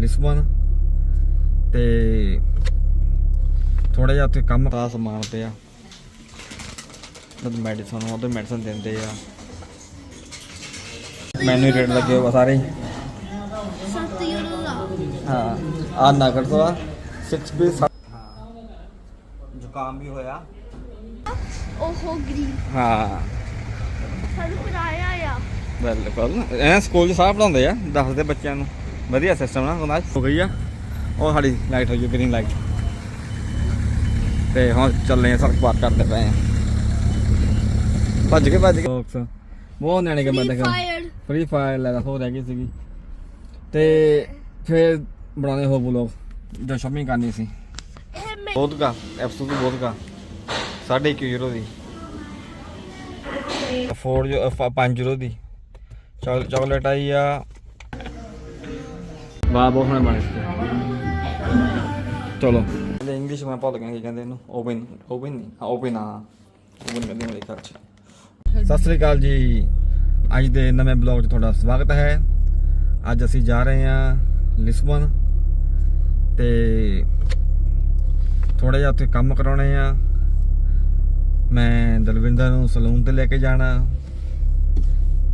Lisbon. ਤੇ ਥੋੜਾ ਜਿਹਾ ਉੱਥੇ ਕੰਮ ਦਾ ਸਮਾਨ ਪਿਆ। ਮਤਲਬ ਮੈਡੀਸਨ ਉਹਦੇ ਮੈਡੀਸਨ ਦਿੰਦੇ ਆ। ਮੈਨੂੰ ਰੇਟ ਲੱਗੇ ਹੋਏ ਸਾਰੇ। ਹੀ। ਸੱਤ ਯੂਰੋ ਦਾ ਹਾਂ ਆ ਨਗਰ ਤੋਂ ਆ। 6 ਪੀਸ ਹਾਂ। ਜ਼ੁਕਾਮ ਵੀ ਹੋਇਆ। ਓਹੋ ਗ੍ਰੀਨ ਹਾਂ। ਸਾਨੂੰ ਪਰਾਇਆ ਆ। ਬਿਲਕੁਲ। ਐ ਸਕੂਲ 'ਚ ਸਾਹ ਪੜਾਉਂਦੇ ਆ ਦੱਸਦੇ ਬੱਚਿਆਂ ਨੂੰ। ਵਧੀਆ ਸਿਸਟਮ ਨਾ ਹੁੰਦਾ ਹੋ ਗਈ ਆ। ਉਹ ਸਾਡੀ ਲਾਈਟ ਹੋ ਗਈ ਗ੍ਰੀਨ ਲਾਈਟ ਤੇ ਹੁਣ ਚੱਲੇ ਆ ਸੜਕ ਪਾਰ ਕਰਦੇ ਪਏ ਆ। ਭੱਜ ਕੇ ਭੱਜ ਕੇ Folks, ਬਹੁਤ ਨਿਆਣੇ ਕੇ ਫ੍ਰੀ ਬੰਦੇ ਫਾਇਰ ਫ੍ਰੀ ਫਾਇਰ ਲੈ ਹੋ ਰਹਿ ਗਈ ਸੀਗੀ। ਤੇ ਫਿਰ ਬਣਾਉਣੇ ਹੋ ਬਲੌਗ ਜੋ ਸ਼ਾਪਿੰਗ ਕਰਨੀ ਸੀ। ਬਹੁਤ ਕਾ ਐਪਸੂ ਵੀ ਬਹੁਤ ਕਾ 1.5 ਯੂਰੋ ਦੀ। 4 ਜੋ 5 ਯੂਰੋ ਦੀ। ਚਾਕਲੇਟ ਆਈ ਆ। ਵਾਹ ਬਹੁਤ ਸੋਹਣੇ ਬਣੇ ਸੀ ਚਲੋ। ਇਹ ਇੰਗਲਿਸ਼ ਮੈਂ ਭੁੱਲ ਗਿਆ ਕੀ ਕਹਿੰਦੇ ਇਹਨੂੰ। ਓਪਨ ਓਪਨ ਨਹੀਂ। ਹਾਂ ਓਪਨ ਆ। ਓਪਨ ਕਰਦੇ ਮੇਰੇ ਘਰ ਚ। ਸਤਿ ਸ੍ਰੀ ਅਕਾਲ ਜੀ। ਅੱਜ ਦੇ ਨਵੇਂ ਬਲੌਗ 'ਚ ਤੁਹਾਡਾ ਸਵਾਗਤ ਹੈ। ਅੱਜ ਅਸੀਂ ਜਾ ਰਹੇ ਹਾਂ ਲਿਸਬਨ ਤੇ ਥੋੜਾ ਜਿਹਾ ਉੱਥੇ ਕੰਮ ਕਰਾਉਣੇ ਆ। ਮੈਂ ਦਲਵਿੰਦਰ ਨੂੰ ਸਲੂਨ ਤੇ ਲੈ ਕੇ ਜਾਣਾ।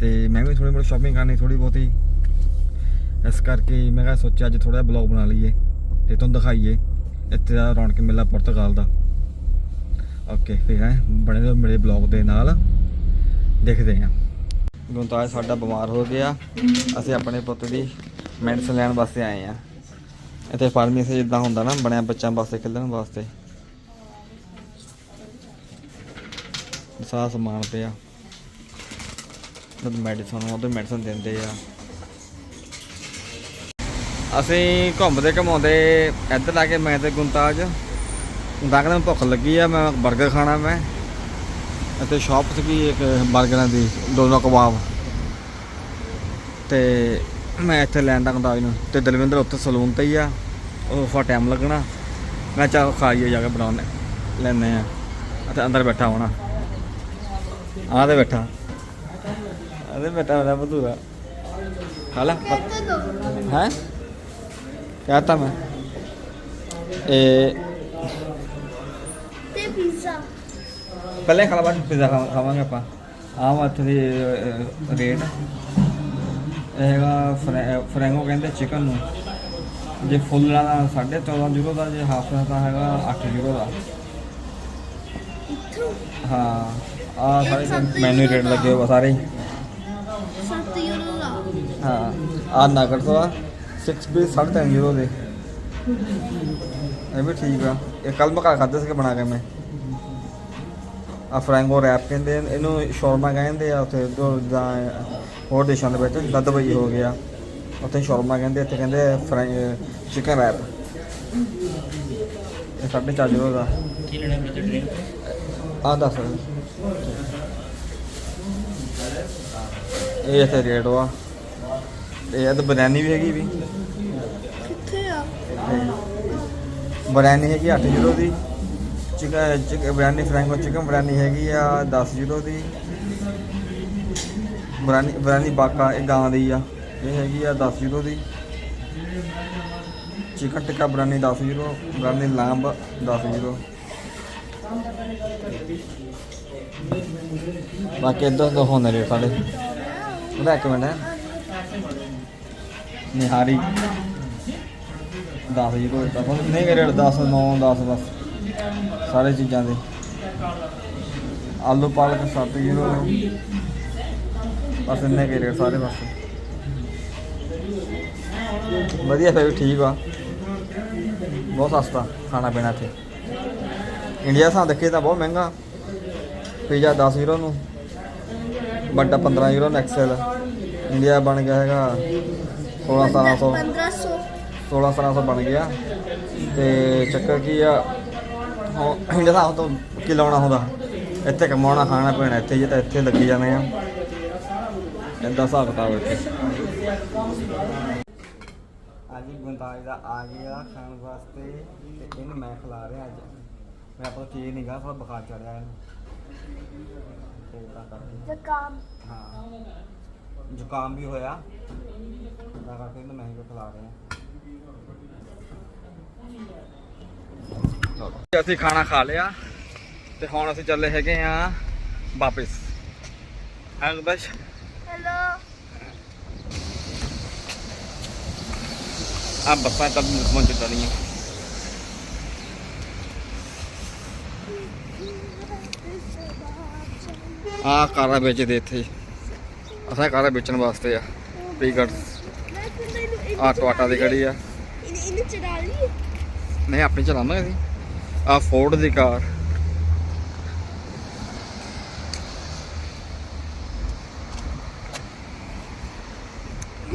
ਤੇ ਮੈਂ ਵੀ ਥੋੜੀ ਬਹੁਤ ਸ਼ਾਪਿੰਗ ਕਰਨੀ ਥੋੜੀ ਬਹੁਤੀ। ਇਸ ਕਰਕੇ ਮੈਂ ਕਿਹਾ ਸੋਚਿਆ ਅੱਜ ਥੋੜਾ ਜਿਹਾ ਬਲੌਗ ਬਣਾ ਲਈਏ ਤੇ ਤੁਹਾਨੂੰ ਦਿਖਾਈਏ ਇੱਥੇ ਦਾ ਰੌਣਕ ਮੇਲਾ ਪੁਰਤਗਾਲ ਦਾ। ਓਕੇ ਫਿਰ ਹੈ, ਬਣੇ ਰਹੋ ਮੇਰੇ ਬਲੌਗ ਦੇ ਨਾਲ। ਦੇਖਦੇ ਹਾਂ। ਗੁੰਤਾਜ ਸਾਡਾ ਬਿਮਾਰ ਹੋ ਗਿਆ। ਅਸੀਂ ਆਪਣੇ ਪੁੱਤ ਦੀ ਮੈਡੀਸਨ ਲੈਣ ਵਾਸਤੇ ਆਏ ਆ ਇੱਥੇ ਫਾਰਮੇਸੀ ਜਿੱਦਾਂ ਹੁੰਦਾ ਨਾ, ਬਣਿਆ ਬੱਚਿਆਂ ਵਾਸਤੇ, ਖੇਡਣ ਵਾਸਤੇ। ਸਾਰਾ ਸਮਾਨ ਪਿਆ। ਉਹਦੇ ਮੈਡੀਸਨ ਉਹਦੇ ਮੈਡੀਸਨ ਦਿੰਦੇ ਆ। ਅਸੀਂ ਘੁੰਮਦੇ ਘਮਾਉਂਦੇ ਇੱਧਰ ਲਾ ਕੇ ਮੈਂ ਤੇ ਗੁੰਤਾਜ। ਗੁੰਤਾਜ ਨੂੰ ਭੁੱਖ ਲੱਗੀ ਆ ਮੈਂ 버ਗਰ ਖਾਣਾ ਮੈਂ। ਅਤੇ ਸ਼ਾਪ ਸੀਗੀ ਇੱਕ 버ਗਰਾਂ ਦੀ ਦੋਨੋਂ ਕਬਾਬ। ਤੇ ਮੈਂ ਇੱਥੇ ਲੈਣ ਦਾ ਗੁੰਤਾਜ ਨੂੰ ਤੇ ਦਲਵਿੰਦਰ ਉੱਥੇ ਸਲੂਨ ਤੇ ਹੀ ਆ ਉਹ ਫਾ ਟਾਈਮ ਲੱਗਣਾ। ਮੈਂ ਚਾਹ ਖਾਈਏ ਜਾ ਕੇ ਬਣਾਉਣੇ ਲੈਣੇ ਆ ਅਤੇ ਅੰਦਰ ਬੈਠਾ ਹੋਣਾ। ਆਹ ਤੇ ਬੈਠਾ। ਆਦੇ ਬੈਠਾ ਹੋਣਾ ਬਧੂਰਾ ਹਾਲਾ ਹੈ? ਕਹਤਾ ਮੈਂ ਇਹ ਤੇ ਪੀਜ਼ਾ ਪਹਿਲੇ ਖਾਲਾ ਬਾਅਦ ਪੀਜ਼ਾ ਖਾਵਾਂਗੇ ਆਪਾਂ ਆਹ ਇੱਥੇ ਦੀ ਰੇਟ ਇਹ ਹੈਗਾ ਫਰੈ- ਫਰੈਂਗੋ ਕਹਿੰਦੇ ਚਿਕਨ ਨੂੰ ਜੇ ਫੁੱਲ ਵਾਲਾ 14.5 ਯੂਰੋ ਦਾ ਜੇ ਹਾਫ ਦਾ ਹੈਗਾ 8 ਯੂਰੋ ਦਾ ਹਾਂ ਆ ਸਾਰੇ ਮੈਨੂ ਰੇਟ ਲੱਗੇ ਆ ਸਾਰੇ ਹੀ। ਸੱਤ ਯੂਰੋ ਦਾ ਹਾਂ ਆ ਨਗਰ ਤੋਂ ਆ 6 ਪੀਸ 3.5 ਯੂਰੋ ਦੇ ਇਹ ਵੀ ਠੀਕ ਆ। ਇਹ ਕੱਲ ਮੈਂ ਘਰ ਖਾਦੇ ਸੀਗੇ ਬਣਾ ਕੇ ਮੈਂ। ਆ ਫਰੈਂਗੋ ਰੈਪ ਕਹਿੰਦੇ ਇਹਨੂੰ ਸ਼ੌਰਮਾ ਕਹਿੰਦੇ ਆ ਉੱਥੇ ਹੋਰ ਦੇਸ਼ਾਂ ਦੇ ਵਿੱਚ ਜਿੱਦਾਂ ਦੁਬਈ ਹੋ ਗਿਆ। ਉੱਥੇ ਸ਼ੌਰਮਾ ਕਹਿੰਦੇ ਇੱਥੇ ਕਹਿੰਦੇ ਚਿਕਨ ਰੈਪ ਇਹ ਸਾਢੇ ਚਾਰ ਯੂਰੋ ਦਾ ਕੀ ਲੈਣਾ ਬ੍ਰਦਰ ਡਰਿੰਕ ਆ ਦੱਸ। ਇਹ ਇੱਥੇ ਰੇਟ ਵਾ। ਇਹ ਤਾਂ ਬਰਿਆਨੀ ਵੀ ਹੈਗੀ ਵੀ। ਕਿੱਥੇ ਆ? ਬਰਿਆਨੀ ਹੈਗੀ 8 ਯੂਰੋ ਦੀ। ਚਿਕਨ ਚਿਕਨ ਬਰਿਆਨੀ ਫਰੈਂਕੋ ਚਿਕਨ ਬਰਿਆਨੀ ਹੈਗੀ ਆ 10 ਯੂਰੋ ਦੀ। ਬਰਿਆਨੀ ਬਰਿਆਨੀ ਬਾਕਾ ਇਹ ਗਾਂ ਦੀ ਆ। ਇਹ ਹੈਗੀ ਆ 10 ਯੂਰੋ ਦੀ। Chicken tikka biryani 10 euro biryani lamb 10 euro ਬਾਕੀ ਇਧਰ ਤੋਂ ਹੋਣੇ ਰੇਟ ਸਾਡੇ। ਉਹਦਾ ਇੱਕ ਮਿੰਟ ਹੈ। ਨਿਹਾਰੀ। 10 ਯੂਰੋ ਦਾ ਬਸ ਨਹੀਂ ਰੇਟ 10 9 10 ਬਸ। ਸਾਰੇ ਚੀਜ਼ਾਂ ਦੇ। ਆਲੂ ਪਾਲਕ 7 ਯੂਰੋ ਬਸ ਇੰਨੇ ਕੇ ਰੇਟ ਸਾਰੇ ਬਸ। ਵਧੀਆ ਫਿਰ ਵੀ ਠੀਕ ਆ। ਬਹੁਤ ਸਸਤਾ ਖਾਣਾ ਪੀਣਾ ਇੱਥੇ। ਇੰਡੀਆ ਸਾਂ ਦੇਖੇ ਤਾਂ ਬਹੁਤ ਮਹਿੰਗਾ। ਪੀਜ਼ਾ 10 ਯੂਰੋ ਨੂੰ। ਵੱਡਾ 15 ਯੂਰੋ ਨੂੰ ਐਕਸਲ ਇੰਡੀਆ ਬਣ ਗਿਆ ਹੈਗਾ। 16 1700 1500 16 1700 ਬਣ ਗਿਆ। ਤੇ ਚੱਕਰ ਕੀ ਆ ਹੁਣ ਇੰਡੀਆ ਦਾ ਤੋਂ ਕੀ ਲਾਉਣਾ ਹੁੰਦਾ? ਇੱਥੇ ਕਮਾਉਣਾ ਖਾਣਾ ਪੀਣਾ ਇੱਥੇ ਜੇ ਤਾਂ ਇੱਥੇ ਲੱਗੀ ਜਾਂਦੇ ਆ। ਏਦਾਂ ਹਿਸਾਬ ਕਿਤਾਬ ਇੱਥੇ। ਅੱਜ ਗੁੰਤਾਜ ਦਾ ਆ ਗਿਆ ਖਾਣ ਵਾਸਤੇ ਤੇ ਇਹਨੂੰ ਮੈਂ ਖਿਲਾ ਰਿਹਾ ਅੱਜ। ਮੈਂ ਆਪਣਾ ਠੀਕ ਨਹੀਂ ਗਾ ਥੋੜਾ ਬੁਖਾਰ ਚੜਿਆ ਇਹਨੂੰ। ਤੇ ਤਾਂ ਕਰਕੇ ਜ਼ੁਕਾਮ। ਹਾਂ। ਜ਼ੁਕਾਮ ਵੀ ਹੋਇਆ। ਤਾਂ ਕਰਕੇ ਇਹਨੂੰ ਮੈਂ ਹੀ ਖਿਲਾ ਰਿਹਾ ਅਸੀਂ ਖਾਣਾ ਖਾ ਲਿਆ ਤੇ ਹੁਣ ਅਸੀਂ ਚੱਲੇ ਹੈਗੇ ਆ ਵਾਪਸ। ਅੰਗਦਸ਼ ਹੈਲੋ। ਆ ਬੱਸਾਂ ਤਾਂ ਪਹੁੰਚ ਚੁੱਕੀਆਂ ਆ ਕਾਰਾਂ ਵੇਚਦੇ ਇੱਥੇ। ਅਸਾਂ ਕਾਰਾਂ ਵੇਚਣ ਵਾਸਤੇ ਆ। ਪੀਗੜ ਮੈਂ ਕਹਿੰਦਾ ਇਹਨੂੰ ਇਹਨੂੰ ਆ ਟਵਾਟਾ ਦੀ ਗੱਡੀ ਆ। ਇਹਨੂੰ ਚੜਾ ਲਈ ਨਹੀਂ ਆਪਣੀ ਚਲਾਵਾਂਗੇ ਅਸੀਂ। ਆ ਫੋਰਡ ਦੀ ਕਾਰ।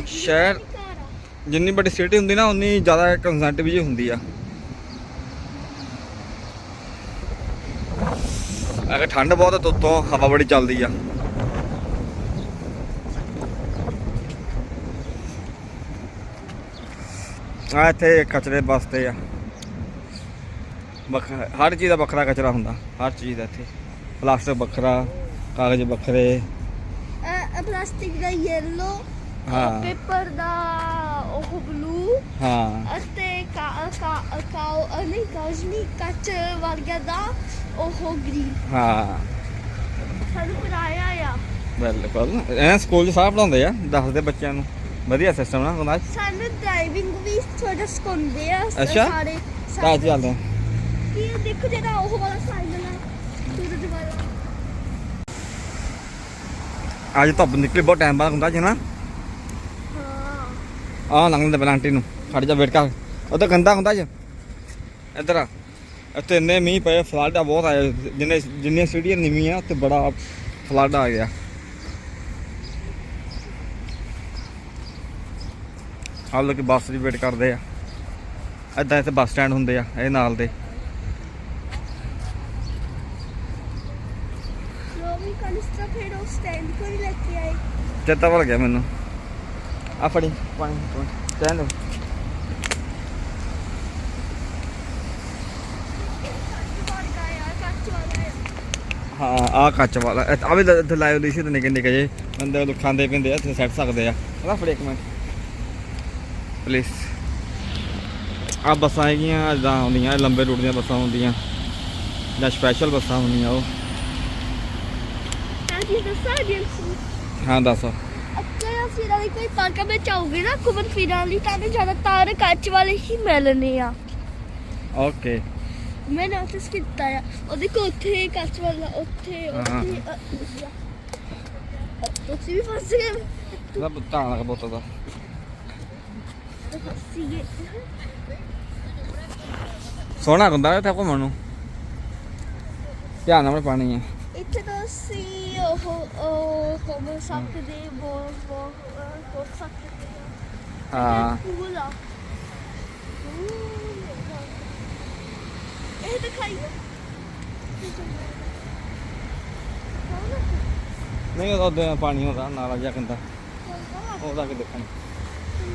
ਸ਼ਹਿਰ ਜਿੰਨੀ ਵੱਡੀ ਸਿਟੀ ਹੁੰਦੀ ਨਾ ਉਨੀ ਜ਼ਿਆਦਾ ਕੰਸੈਂਟ ਵੀ ਹੁੰਦੀ ਆ। ਅਗਰ ਠੰਡ ਬਹੁਤ ਆ ਤਾਂ ਹਵਾ ਬੜੀ ਚੱਲਦੀ ਆ। ਆ ਇੱਥੇ ਕਚਰੇ ਵਾਸਤੇ ਆ। ਵੱਖ ਹਰ ਚੀਜ਼ ਦਾ ਵੱਖਰਾ ਕਚਰਾ ਹੁੰਦਾ ਹਰ ਚੀਜ਼ ਦਾ ਇੱਥੇ। ਪਲਾਸਟਿਕ ਵੱਖਰਾ ਕਾਗਜ਼ ਵੱਖਰੇ। ਪਲਾਸਟਿਕ ਦਾ ਯੈਲੋ ਹਾਂ। ਪੇਪਰ ਦਾ ਉਹ ਬਲੂ ਹਾਂ। ਅਤੇ ਕਾ ਕਾ ਕਾਓ ਅ, ਨਹੀਂ ਕਾਗਜ਼ ਨਹੀਂ ਕੱਚ ਵਰਗਾ ਦਾ ਉਹ ਗ੍ਰੀਨ ਹਾਂ। ਸਾਨੂੰ ਪੜਾਇਆ ਆ। ਬਿਲਕੁਲ। ਇਹ ਸਕੂਲ 'ਚ ਪੜਾਉਂਦੇ ਆ ਦੱਸਦੇ ਬੱਚਿਆਂ ਨੂੰ। ਵਧੀਆ ਸਿਸਟਮ ਨਾ ਹੁੰਦਾ। ਸਾਨੂੰ ਡਰਾਈਵਿੰਗ ਵੀ ਥੋੜਾ ਸਿਖਾਉਂਦੇ ਆ ਸ- ਅੱਛਾ? ਸਾਰੇ। ਤਾਂ ਚੱਲਦੇ ਆ ਕੀ ਇਹ ਦੇਖੋ ਜਿਹੜਾ ਉਹ ਵਾਲਾ ਸਾਈਕਲ ਆ ਸੂਰਜ ਵਾਲਾ। ਅੱਜ ਧੁੱਪ ਨਿਕਲੀ ਬਹੁਤ ਟਾਈਮ ਬਾਅਦ ਹੁੰਦਾ ਜੀ ਨਾ ਹਾਂ। ਆ ਪਹਿਲਾਂ ਆਂਟੀ ਨੂੰ ਖੜ ਜਾ ਵੇਟ ਕਰ ਉਹ ਤਾਂ ਗੰਦਾ ਹੁੰਦਾ ਜੀ। ਇੱਧਰ ਆ। ਇੱਥੇ ਇੰਨੇ ਮੀਂਹ ਪਏ ਫਲੱਡ ਆ ਬਹੁਤ ਆਏ ਜਿੰਨੇ ਜਿੰਨੀਆਂ ਸੀੜੀਆਂ ਨੀਵੀਆਂ ਉੱਤੇ ਬੜਾ ਫਲੱਡ ਆ ਗਿਆ। ਹਾਲ ਲੋਕੀ ਬੱਸ ਦੀ ਵੇਟ ਕਰਦੇ ਆ। ਏਦਾਂ ਇੱਥੇ ਬੱਸ ਸਟੈਂਡ ਹੁੰਦੇ ਆ ਇਹ ਨਾਲ ਦੇ। ਰੋਮੀ ਫਿਰ ਉਹ ਸਟੈਂਡ ਕੋਈ ਲੈ ਕੇ ਆਏ। ਚੇਤਾ ਭੁੱਲ ਗਿਆ ਮੈਨੂੰ। ਆ ਫੜੀ ਪਾਣੀ ਸਟੈਂਡ ਕੱਚ ਵਰਗਾ ਆ ਕੱਚ ਵਾਲਾ ਆ ਹਾਂ ਆ ਕੱਚ ਵਾਲਾ। ਇਹ- ਆ ਵੀ ਇੱਥੇ ਲਾਈਵ ਦੀ ਸੀ ਤੇ ਨਿੱਕੇ ਨਿੱਕੇ ਜੇ ਬੰਦੇ ਲੋਕ ਖਾਂਦੇ ਪੀਂਦੇ ਇੱਥੇ ਸੈੱਟ ਸਕਦੇ ਆ ਫੜੇ ਇੱਕ ਮਿੰਟ। ਪਲੀਜ਼। ਆ ਬੱਸਾਂ ਹੈਗੀਆਂ ਜਾਂ ਹੁੰਦੀਆਂ ਲੰਬੇ ਰੂਟ ਦੀਆਂ ਬੱਸਾਂ ਹੁੰਦੀਆਂ। ਜਾਂ ਸਪੈਸ਼ਲ ਬੱਸਾਂ ਹੁੰਦੀਆਂ ਉਹ। ਹਾਂ ਦੱਸ ਅੱਗੇ ਅਸੀਂ? ਨਾਲ ਕੋਈ ਪਾਰਕ ਵਿੱਚ ਆਉਗੇ ਨਾ ਘੁੰਮਣ ਫਿਰਨ ਲਈ ਤਾਂ ਜ਼ਿਆਦਾਤਰ ਕੱਚ ਵਾਲੇ ਹੀ ਮਿਲਣੇ ਆ। ਓਕੇ ਮੈਂ ਨੋਟਿਸ ਕੀਤਾ ਆ ਉਹਦੇ ਕੋ ਉੱਥੇ ਕੱਚ ਵਾਲਾ ਉੱਥੇ ਹਾਂ। ਉੱਥੇ ਤੁਸੀਂ ਵੀ ਫਸ ਗਏ। ਧਾਣ ਲੱਗ ਬੋਤਲ ਦਾ। ਸੋਹਣਾ ਹੁੰਦਾ ਇੱਥੇ ਘੁੰਮਣ ਨੂੰ। ਧਿਆਨ ਨਾਲ ਪਾਣੀ ਹੈ। ਇੱਥੇ ਤਾਂ ਅਸੀਂ ਉਹ ਉਹ ਘੁੰਮ ਸਕਦੇ ਬੋ ਬੋ ਹੋ ਸਕਦੇ ਹਾਂ। ਪੂਲ ਆ। ਇਹ ਦਿਖਾਈਏ ਨਹੀਂ ਉਹਦਾ ਪਾਣੀ ਹੁੰਦਾ ਨਾਲਾ ਜਿਹਾ ਕੰਦਾ ਉਹਦਾ ਕਿ ਦੇਖਣ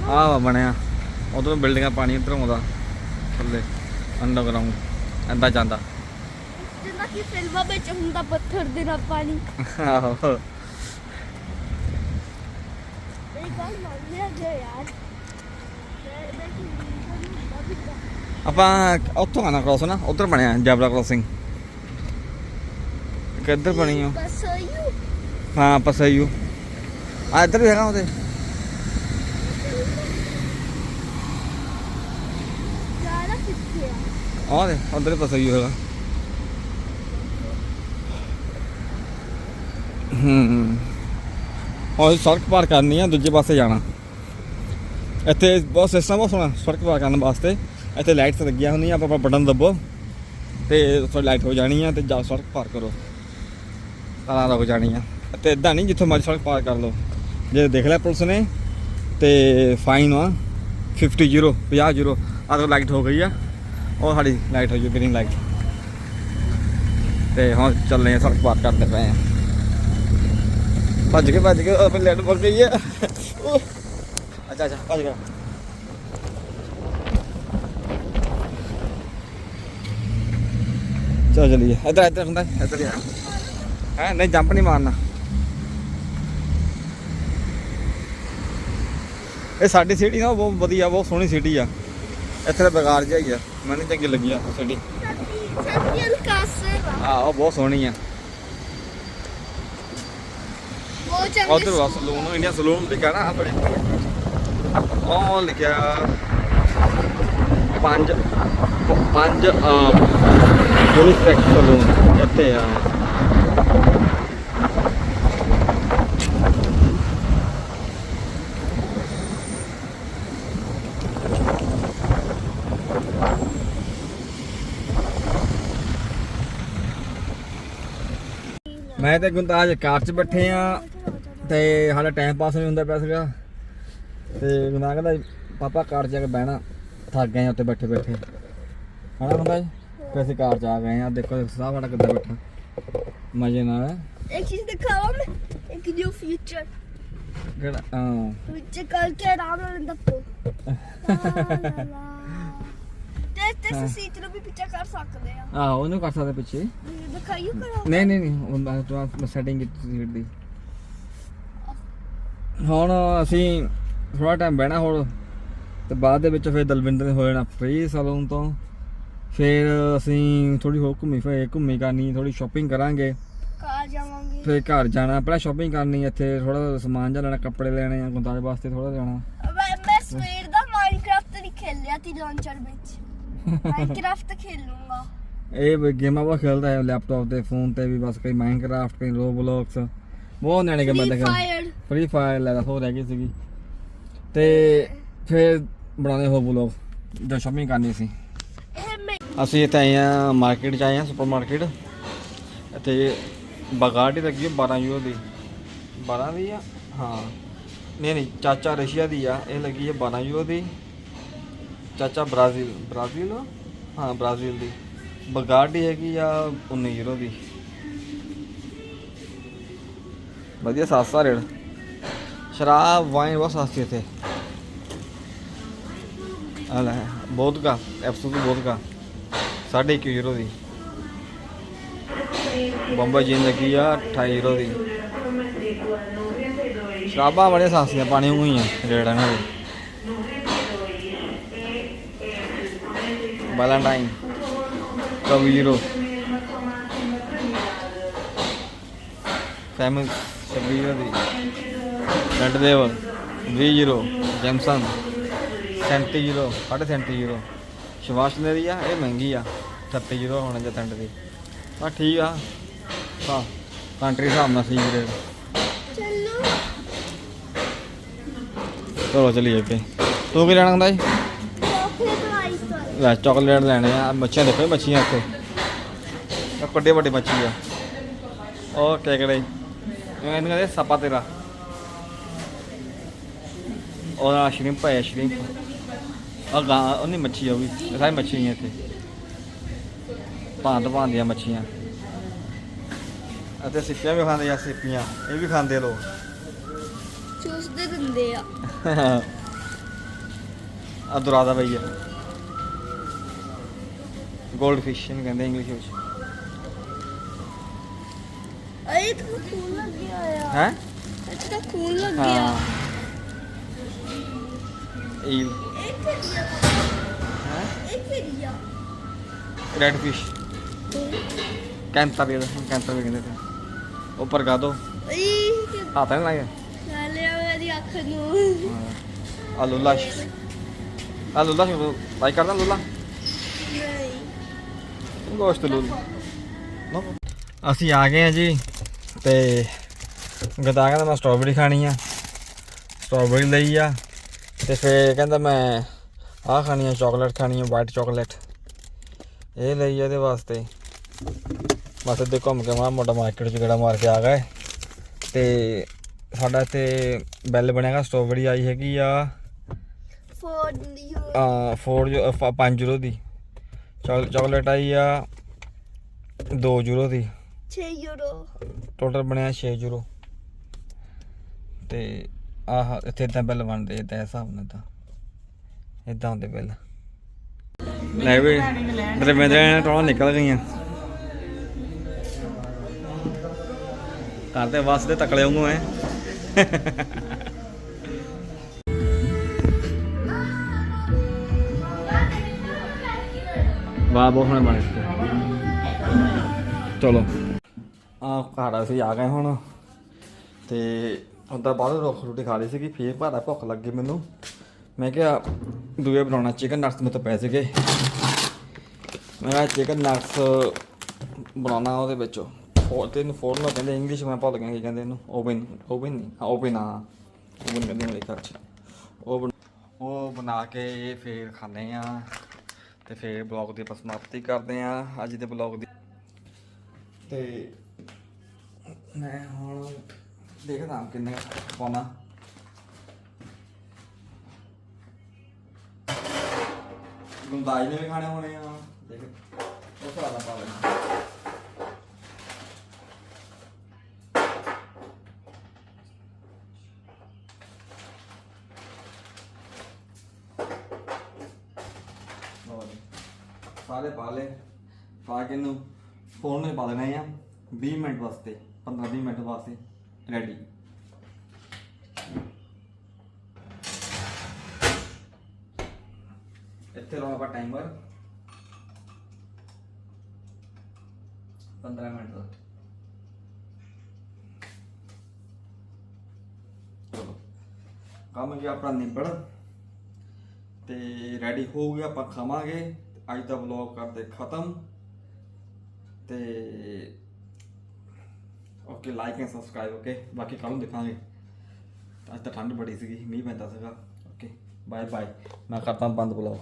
ਆਹ ਵਾ ਬਣਿਆ। ਉਧਰੋਂ ਬਿਲਡਿੰਗਾਂ ਪਾਣੀ ਇੱਧਰ ਆਉਂਦਾ ਥੱਲੇ ਅੰਡਰਗਰਾਉਂਡ ਐਂਦਾ ਜਾਂਦਾ। ਜਿੰਨਾ ਕਿ ਫਿਲਮਾਂ ਵਿੱਚ ਹੁੰਦਾ ਪੱਥਰ ਦੇ ਨਾਲ ਪਾਣੀ। ਆਹੋ। ਇਹ ਗੱਲ ਮੰਨ ਲਿਆ ਜੇ ਯਾਰ। ਆਪਾਂ ਉੱਥੋਂ ਆਣਾ ਕ੍ਰੋਸ ਨਾ ਉਧਰ ਬਣਿਆ ਜੈਬਰਾ ਕ੍ਰੋਸਿੰਗ ਕਿੱਧਰ ਬਣੀ ਆ। ਹਾਂ ਪਸਈਓ ਆ ਇੱਧਰ ਵੀ ਹੈਗਾ ਉਹਦੇ ਜਾਣਾ ਕਿੱਥੇ ਆ ਆਹ ਦੇ ਉਧਰ ਹੀ ਪਸਈਓ ਹੈਗਾ ਹੂੰ। ਉਹ ਸੜਕ ਪਾਰ ਕਰਨੀ ਆ, ਦੂਜੇ ਪਾਸੇ ਜਾਣਾ। ਇੱਥੇ ਬਹੁਤ ਸਿਸਟਮ ਬਹੁਤ ਸੋਹਣਾ ਸੜਕ ਪਾਰ ਕਰਨ ਵਾਸਤੇ। ਇੱਥੇ ਲਾਈਟਸ ਲੱਗੀਆਂ ਹੁੰਦੀਆਂ, ਆਪਾਂ ਬਟਨ ਦੱਬੋ। ਤੇ ਤੁਹਾਡੀ ਲਾਈਟ ਹੋ ਜਾਣੀ ਆ, ਤੇ ਜਾ ਸੜਕ ਪਾਰ ਕਰੋ। ਤਾਂ ਰੁਕ ਜਾਣੀ ਆ। ਤੇ ਇਦਾਂ ਨਹੀਂ, ਜਿੱਥੋਂ ਮਰਜ਼ੀ ਸੜਕ ਪਾਰ ਕਰ ਲਓ। ਜੇ ਦੇਖ ਲਿਆ ਪੁਲਿਸ ਨੇ, ਤੇ ਫਾਈਨ ਆ। 50 ਜ਼ੀਰੋ 50 ਜ਼ੀਰੋ ਆਹ ਤਾਂ ਲਾਈਟ ਹੋ ਗਈ ਆ। ਉਹ ਸਾਡੀ ਲਾਈਟ ਹੋ ਗਈ ਗ੍ਰੀਨ ਲਾਈਟ ਤੇ ਹੁਣ ਚੱਲੇ ਆ, ਸੜਕ ਪਾਰ ਕਰਦੇ ਪਏ ਆ। ਭੱਜ ਕੇ ਭੱਜ ਕੇ ਆਪਣੀ ਲਾਈਟ ਮੁੱਕ ਗਈ ਆ। ਅੱਛਾ ਅੱਛਾ, ਭੱਜ ਗਿਆ। ਚਲੋ ਚਲੀਏ। ਇੱਧਰ ਇੱਧਰ ਹੁੰਦਾ, ਇੱਧਰ ਯਾਰ ਹੈ, ਨਹੀਂ, ਜੰਪ ਨਹੀਂ ਮਾਰਨਾ। ਇਹ ਸਾਡੀ ਸਿਟੀ ਨਾ ਬਹੁਤ ਵਧੀਆ, ਬਹੁਤ ਸੋਹਣੀ ਸਿਟੀ ਆ। ਇੱਥੇ ਤਾਂ ਬੇਕਾਰ ਜਿਹਾ ਹੀ ਆ। ਮੈਨੂੰ ਚੰਗੀ ਲੱਗੀ ਆ ਸਿਟੀ Santi el caso. ਆ ਉਹ ਬਹੁਤ ਸੋਹਣੀ ਆ। ਬਹੁਤ ਚੰਗੇ ਉਧਰ ਵਾ ਸਲੂਨ ਇੰਡੀਆ ਸਲੂਨ ਲਿਖਿਆ ਨਾ ਆਪਣੇ ਉਹ ਲਿਖਿਆ ਪੰਜ ਪੰਜ ਯੂਨੀਸੈਕਸ ਸਲੂਨ ਇੱਥੇ ਆ। ਮੈਂ ਤੇ ਗੁੰਦਾਜ ਕਾਰ 'ਚ ਬੈਠੇ ਆ ਤੇ ਸਾਡਾ ਟਾਈਮ ਪਾਸ ਨਹੀਂ ਹੁੰਦਾ ਪਿਆ ਸੀਗਾ। ਤੇ ਗੁੰਦਾ ਕਹਿੰਦਾ ਪਾਪਾ ਕਾਰ 'ਚ ਜਾ ਕੇ ਬਹਿਣਾ। ਥੱਕ ਗਏ ਆ ਉੱਤੇ ਬੈਠੇ ਬੈਠੇ। ਹਣਾ ਗੁੰਦਾ ਜੀ? ਫਿਰ ਅਸੀਂ ਕਾਰ 'ਚ ਆ ਗਏ ਆ। ਦੇਖੋ ਸਾਹ ਵਾਲਾ ਕਿੱਦਾਂ ਬੈਠਾ। ਮਜ਼ੇ ਨਾਲ ਇੱਕ ਚੀਜ਼ ਦਿਖਾਵਾਂ ਮੈਂ ਇੱਕ ਨਿਊ ਫਿਊਚਰ ਕਿਹੜਾ? ਹਾਂ। ਵਿੱਚ ਕਰਕੇ ਆਰਾਮ ਨਾਲ ਦੱਪੋ ਤੇ ਸੀਟ ਨੂੰ ਵੀ ਪਿੱਛੇ ਕਰ ਸਕਦੇ ਆ ਆ ਉਹਨੂੰ ਕਰ ਸਕਦੇ ਪਿੱਛੇ। ਦਿਖਾਈਓ ਕਰਾ। ਨਹੀਂ ਨਹੀਂ ਨਹੀਂ ਉਹ ਮੈਂ ਤੁਹਾਨੂੰ ਸੈਟਿੰਗ ਕੀਤੀ ਸੀਟ ਦੀ ਹੁਣ ਅਸੀਂ ਥੋੜਾ ਟਾਈਮ ਬਹਿਣਾ ਹੋਰ ਤੇ ਬਾਅਦ ਦੇ ਵਿੱਚ ਫਿਰ ਦਲਵਿੰਦਰ ਨੇ ਹੋ ਜਾਣਾ ਫ੍ਰੀ ਸਲੂਨ ਤੋਂ। ਫਿਰ ਅਸੀਂ ਥੋੜੀ ਹੋਰ ਘੁੰਮੀ ਫਿਰ ਘੁੰਮੀ ਕਰਨੀ ਥੋੜੀ ਸ਼ਾਪਿੰਗ ਕਰਾਂਗੇ। ਕਾਰ ਜਾਵਾਂਗੇ। ਫਿਰ ਘਰ ਜਾਣਾ ਪਹਿਲਾਂ ਸ਼ਾਪਿੰਗ ਕਰਨੀ ਇੱਥੇ ਥੋੜਾ ਸਮਾਨ ਜਿਹਾ ਲੈਣਾ ਕੱਪੜੇ ਲੈਣੇ ਆ ਗੁੰਦਾਜ ਵਾਸਤੇ ਥੋੜਾ ਜਾਣਾ ਮੈਂ ਮੈਂ ਸਵੇਰ ਦਾ ਮਾਈਨਕ੍ਰਾਫਟ ਨਹੀਂ ਖੇਲਿਆ ਤੀ ਲਾਂਚਰ ਵਿੱਚ। ਮਾਈਨਕ੍ਰਾਫਟ ਖੇਲੂੰਗਾ ਇਹ ਵੀ ਗੇਮਾਂ ਬਹੁਤ ਖੇਲਦਾ ਹੈ ਲੈਪਟਾਪ ਤੇ ਫੋਨ ਤੇ ਵੀ ਬਸ ਕਈ ਮਾਈਨਕ੍ਰਾਫਟ ਕਈ ਰੋਬਲੌਕਸ ਬਹੁਤ ਨਿਆਣੇ ਗੇਮਾਂ ਫਾਇਰ ਫ੍ਰੀ ਫਾਇਰ ਲੈ ਹੋ ਰਹਿ ਗਈ ਸੀਗੀ। ਤੇ ਫਿਰ ਬਣਾਉਂਦੇ ਹੋ ਬਲੌਗ ਜੋ ਸ਼ਾਪਿੰਗ ਕਰਨੀ ਸੀ। ਇਹ ਮੈਂ ਅਸੀਂ ਇੱਥੇ ਆਏ ਆ ਮਾਰਕੀਟ ਚ ਆਏ ਆ ਸੁਪਰ ਮਾਰਕੀਟ ਤੇ ਬਗਾੜੀ ਲੱਗੀ ਹੈ 12 ਯੂਰੋ ਦੀ। 12 ਦੀ ਆ? ਹਾਂ। ਨਹੀਂ ਨਹੀਂ ਚਾਚਾ ਰਸ਼ੀਆ ਦੀ ਆ ਇਹ ਲੱਗੀ ਹੈ 12 ਯੂਰੋ ਦੀ। ਚਾਚਾ ਬ੍ਰਾਜ਼ੀਲ ਬ੍ਰਾਜ਼ੀਲ? ਹਾਂ ਬ੍ਰਾਜ਼ੀਲ ਦੀ। ਬਗਾੜੀ ਹੈਗੀ ਆ 19 ਯੂਰੋ ਦੀ? ਵਧੀਆ ਸਸਤਾ ਰੇਟ ਸ਼ਰਾਬ ਵਾਈਨ ਬਹੁਤ ਸਸਤੀ ਇੱਥੇ। ਆ ਲੈ ਬਹੁਤ ਕਾ ਦੀ ਬਹੁਤ ਕਾ ਸਾਢੇ ਇੱਕ ਯੂਰੋ ਦੀ। ਬੰਬਾ ਜੀਨ ਲੱਗੀ ਆ 28 ਯੂਰੋ ਦੀ। ਸ਼ਰਾਬਾਂ ਬੜੇ ਸਸਤੀਆਂ ਪਾਣੀ ਵਾਂਗੂ ਹੀ ਆ ਰੇਟ ਇਹਨਾਂ ਦੇ ਵੈਲੈਂਟਾਈਨ 24 ਯੂਰੋ ਫੈਮਸ 26 ਯੂਰੋ ਦੀ red devil 20 euro Jameson 37 euro 37 euro Chivas ਨੇ ਦੀ ਆ ਇਹ ਮਹਿੰਗੀ ਆ 38 ਯੂਰੋ ਹੋਣਾ ਜਾਂ ਟੈਂਟ ਦੀ ਆ ਠੀਕ ਆ ਹਾਂ ਕੰਟਰੀ ਹਿਸਾਬ ਨਾਲ ਸੀ ਰੇਟ ਚੱਲੋ ਚਲੋ ਚਲੀਏ ਅੱਗੇ ਤੂੰ ਕੀ ਲੈਣਾ ਹੁੰਦਾ ਜੀ ਲੈ ਚਾਕਲੇਟ ਲੈਣੇ ਆ। ਬੱਚਿਆਂ ਦੇਖੋ ਮੱਛੀਆਂ ਇੱਥੇ। ਆ ਵੱਡੇ ਵੱਡੇ ਮੱਛੀ ਆ। ਉਹ ਕੇਕੜੇ ਇਹਨਾਂ ਕਹਿੰਦੇ ਸੱਪਾ ਤੇਰਾ। ਉਹ ਆ ਸ਼੍ਰਿੰਪ ਹੈ ਸ਼੍ਰਿੰਪ ਆ। ਗਾਂ ਉਹ ਨਹੀਂ ਮੱਛੀ ਆ ਵੀ। ਸਾਰੀ ਮੱਛੀਆਂ ਇੱਥੇ। ਭਾਂਤ ਭਾਂਤ ਦੀਆਂ ਮੱਛੀਆਂ। ਅਤੇ ਸਿੱਪੀਆਂ ਵੀ ਖਾਂਦੇ ਆ ਸਿੱਪੀਆਂ। ਇਹ ਵੀ ਖਾਂਦੇ ਲੋਕ। ਚੂਸਦੇ ਦਿੰਦੇ ਆ। ਆ ਦੁਰਾਦਾ ਭਈਆ ਗੋਲਡ ਫਿਸ਼ ਇਹਨੂੰ ਕਹਿੰਦੇ ਇੰਗਲਿਸ਼ ਵਿੱਚ। ਅਰੇ ਤਾਂ ਖੂਨ ਲੱਗ ਗਿਆ ਆ। ਹੈ? ਇੱਥੇ ਤਾਂ ਖੂਨ ਲੱਗ ਗਿਆ। ਹਾਂ। ਈਲ। ਇਹ ਕਿਹੜੀ ਆ? ਹੈ? ਇਹ ਕਿਹੜੀ ਆ? ਰੈਡ ਫਿਸ਼ ਕੈਂਟਰ ਵੀ ਕੈਂਟਰ ਵੀ ਕਹਿੰਦੇ ਤੇ ਉੱਪਰ ਗਾ ਦੋ। ਇਹ ਕਿ ਹੱਥ ਨਹੀਂ ਲਾਇਆ ਨਾਲੇ ਮੇਰੀ ਅੱਖ ਨੂੰ। ਆ ਲੁੱਲਾ। ਆ ਲੁੱਲਾ ਲਾਈਕ ਕਰਦਾ ਲੁੱਲਾ। ਗੋਸ਼ਤ ਲੁੱਲਾ ਅਸੀਂ ਆ ਗਏ ਆ ਜੀ ਤੇ ਗਦਾ ਕਹਿੰਦਾ ਮੈਂ ਸਟ੍ਰਾਬੇਰੀ ਖਾਣੀ ਆ। ਸਟ੍ਰਾਬੇਰੀ ਲਈ ਆ ਤੇ ਫੇਰ ਕਹਿੰਦਾ ਮੈਂ ਆਹ ਖਾਣੀ ਆ ਚਾਕਲੇਟ ਖਾਣੀ ਆ ਵਾਈਟ ਚਾਕਲੇਟ ਇਹ ਲਈ ਆ ਇਹਦੇ ਵਾਸਤੇ। ਬਸ ਇੱਥੇ ਘੁੰਮ ਕੇ ਮਾੜਾ ਮੋਟਾ ਮਾਰਕੀਟ 'ਚ ਗੇੜਾ ਮਾਰ ਕੇ ਆ ਗਏ ਤੇ ਸਾਡਾ ਇੱਥੇ ਬੈਲ ਬਣਿਆਗਾ ਸਟ੍ਰਾਬੇਰੀ ਆਈ ਹੈਗੀ ਆ। ਫੋਰ ਯੂ ਆ 4 ਜੋ 5 ਯੂਰੋ ਦੀ। ਚਾਕਲੇਟ ਆਈ ਆ 2 ਯੂਰੋ ਦੀ। 6 ਯੂਰੋ। ਟੋਟਲ ਬਣਿਆ 6 ਯੂਰੋ। ਤੇ ਆਹ ਇੱਥੇ ਇਦਾਂ ਬਿੱਲ ਬਣਦੇ ਇਦਾਂ ਹਿਸਾਬ ਨਾਲ ਤਾਂ। ਇਦਾਂ ਹੁੰਦੇ ਬਿੱਲ। ਲੈ ਵੀ ਦਰਮੇਦਾਂ ਟੋਲਾਂ ਨਿਕਲ ਗਈਆਂ। ਘਰ ਦੇ ਵਾਸਤੇ ਤਕਲੇ ਵਾਂਗੂ ਐ। ਵਾਹ ਬਹੁਤ ਸੋਹਣੇ ਬਣੇ ਸੀ ਚਲੋ। ਆ ਘਰ ਅਸੀਂ ਆ ਗਏ ਹੁਣ। ਤੇ ਹੁਣ ਤਾਂ ਬਾਹਰੋਂ ਰੋਟੀ ਖਾ ਲਈ ਸੀਗੀ, ਫੇਰ ਭਾਰਾ ਭੁੱਖ ਲੱਗੀ ਮੈਨੂੰ। ਮੈਂ ਕਿਹਾ ਦੂਏ ਬਣਾਉਣਾ ਚਿਕਨ ਨਟਸ ਮੇਰੇ ਤੋਂ ਪੈ ਸੀਗੇ। ਮੈਂ ਚਿਕਨ ਨਟਸ ਬਣਾਉਣਾ ਉਹਦੇ ਵਿੱਚ। ਉਹ ਤੇ ਇਹਨੂੰ ਫੋਰਨ ਕਹਿੰਦੇ ਇੰਗਲਿਸ਼ ਮੈਂ ਭੁੱਲ ਗਿਆ ਕੀ ਕਹਿੰਦੇ ਇਹਨੂੰ। ਓਵਨ ਓਵਨ ਨਹੀਂ, ਹਾਂ ਓਵਨ ਹਾਂ ਓਵਨ ਕਹਿੰਦੇ ਮੇਰੇ ਘਰ ਚ। ਉਹ ਉਹ ਬਣਾ ਕੇ ਫੇਰ ਖਾਂਦੇ ਆ ਤੇ ਫਿਰ ਬਲੌਗ ਦੀ ਆਪਾਂ ਸਮਾਪਤੀ ਕਰਦੇ ਆ ਅੱਜ ਦੇ ਬਲੌਗ ਦੀ ਤੇ ਮੈਂ ਹੁਣ ਦੇਖਦਾ ਕਿੰਨੇ ਪਾਉਣਾ। ਗੁੰਦਾਜ ਨੇ ਵੀ ਖਾਣੇ ਹੋਣੇ ਆ। ਦੇਖ, ਉਹ ਸਾਰਾ ਪਾ ਲੈਣਾ ਇਹਨੂੰ ਫੋਨ ਵਿੱਚ ਪਾ ਦੇਣਾ ਆ। 20 ਮਿੰਟ ਵਾਸਤੇ 15 20 ਮਿੰਟ ਵਾਸਤੇ ਰੈਡੀ ਇੱਥੇ ਲਾਉਣਾ ਆਪਾਂ ਟਾਈਮਰ 15 ਮਿੰਟ ਦਾ। ਕੰਮ ਜੀ ਆਪਣਾ ਨਿਬੜ। ਤੇ ਰੈਡੀ ਹੋ ਗਿਆ ਆਪਾਂ ਖਾਵਾਂਗੇ। ਅੱਜ ਦਾ ਵਲੌਗ ਕਰਦੇ ਖਤਮ। ਤੇ okay like and subscribe okay ਬਾਕੀ ਕੱਲ ਨੂੰ ਦੇਖਾਂਗੇ। ਅੱਜ ਤਾਂ ਠੰਡ ਬੜੀ ਸੀਗੀ, ਮੀਂਹ ਪੈਂਦਾ ਸੀਗਾ। ਓਕੇ ਬਾਏ ਬਾਏ ਮੈਂ ਕਰਦਾ ਬੰਦ ਬੁਲਾਓ